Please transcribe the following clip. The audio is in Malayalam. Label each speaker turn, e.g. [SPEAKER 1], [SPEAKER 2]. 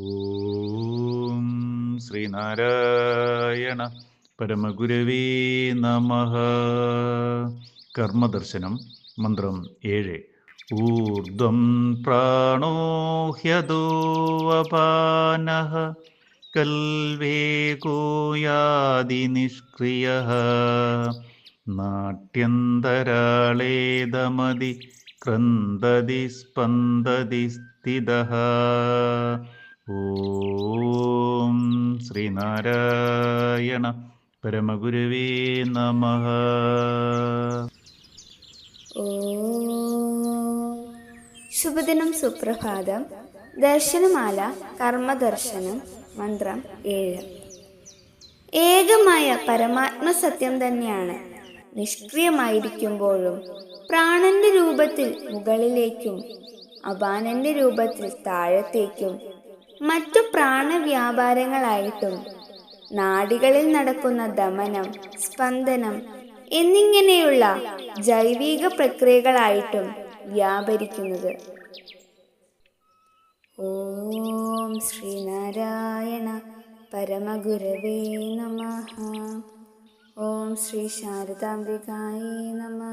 [SPEAKER 1] ഓം ശ്രീനാരായണ പരമഗുരവേ നമ. കർമ്മദർശനം മന്ത്രം ഏഴ്. ഊർധ്വം പ്രാണോ ഹ്യദോവപാന കൽവേഗോ യാതി നിഷ്ക്രിയ നാട്യന്തരാളേതമതി ക്രന്ദതി സ്പന്ദതി സ്ഥിതഃ. ഓം ശ്രീനാരായണ പരമഗുരുവേ നമ.
[SPEAKER 2] ശുഭദിനം സുപ്രഭാതം. ദർശനമാല കർമ്മദർശനം മന്ത്രം ഏഴ്. ഏകമായ പരമാത്മസത്യം തന്നെയാണ്. നിഷ്ക്രിയമായിരിക്കുമ്പോഴും പ്രാണന്റെ രൂപത്തിൽ മുകളിലേക്കും അപാനന്റെ രൂപത്തിൽ താഴത്തേക്കും മറ്റു പ്രാണവ്യാപാരങ്ങളായിട്ടും നാഡികളിൽ നടക്കുന്ന ദമനം സ്പന്ദനം എന്നിങ്ങനെയുള്ള ജൈവിക പ്രക്രിയകളായിട്ടും വ്യാപരിക്കുന്നത്. ഓം ശ്രീനാരായണ പരമഗുരവേ നമ. ഓം ശ്രീ ശാരദാംബികായേ നമ.